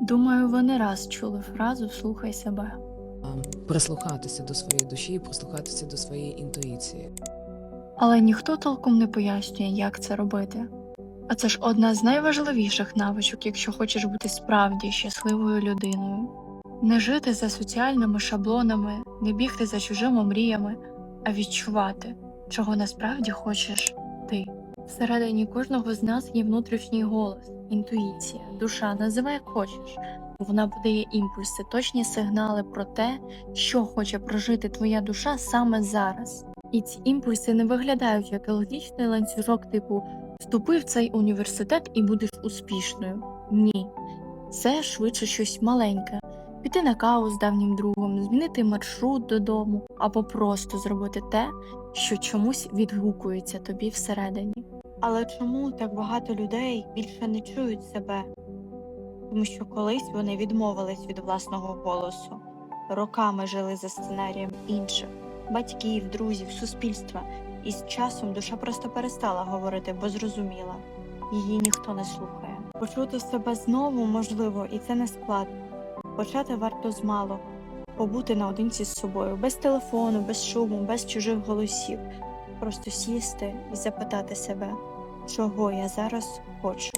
Думаю, ви не раз чули фразу Слухай себе. прислухатися до своєї душі, прислухатися до своєї інтуїції. Але ніхто толком не пояснює, як це робити. А це ж одна з найважливіших навичок, якщо хочеш бути справді щасливою людиною. Не жити за соціальними шаблонами, не бігти за чужими мріями, а відчувати, чого насправді хочеш ти. Всередині кожного з нас є внутрішній голос, інтуїція, душа, називай як хочеш. Вона подає імпульси, точні сигнали про те, що хоче прожити твоя душа саме зараз. І ці імпульси не виглядають як логічний ланцюжок типу вступи в цей університет і будеш успішною. Ні. Це швидше щось маленьке. Піти на каву з давнім другом, змінити маршрут додому, або просто зробити те, що чомусь відгукується тобі всередині. Але чому так багато людей більше не чують себе? Тому що колись вони відмовились від власного голосу, роками жили за сценарієм інших батьків, друзів, суспільства, і з часом душа просто перестала говорити, бо зрозуміла, її ніхто не слухає. Почути себе знову можливо, і це не складно. Почати варто з малого, побути наодинці з собою, без телефону, без шуму, без чужих голосів, просто сісти і запитати себе, чого я зараз хочу.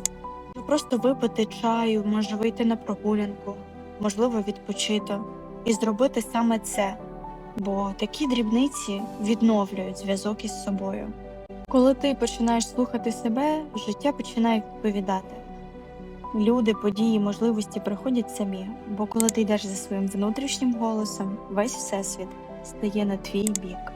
Ну, Просто випити чаю, може вийти на прогулянку, можливо, відпочити і зробити саме це бо такі дрібниці відновлюють зв'язок із собою. Коли ти починаєш слухати себе, життя починає відповідати. Люди, події, можливості приходять самі, бо коли ти йдеш за своїм внутрішнім голосом, весь всесвіт стає на твій бік.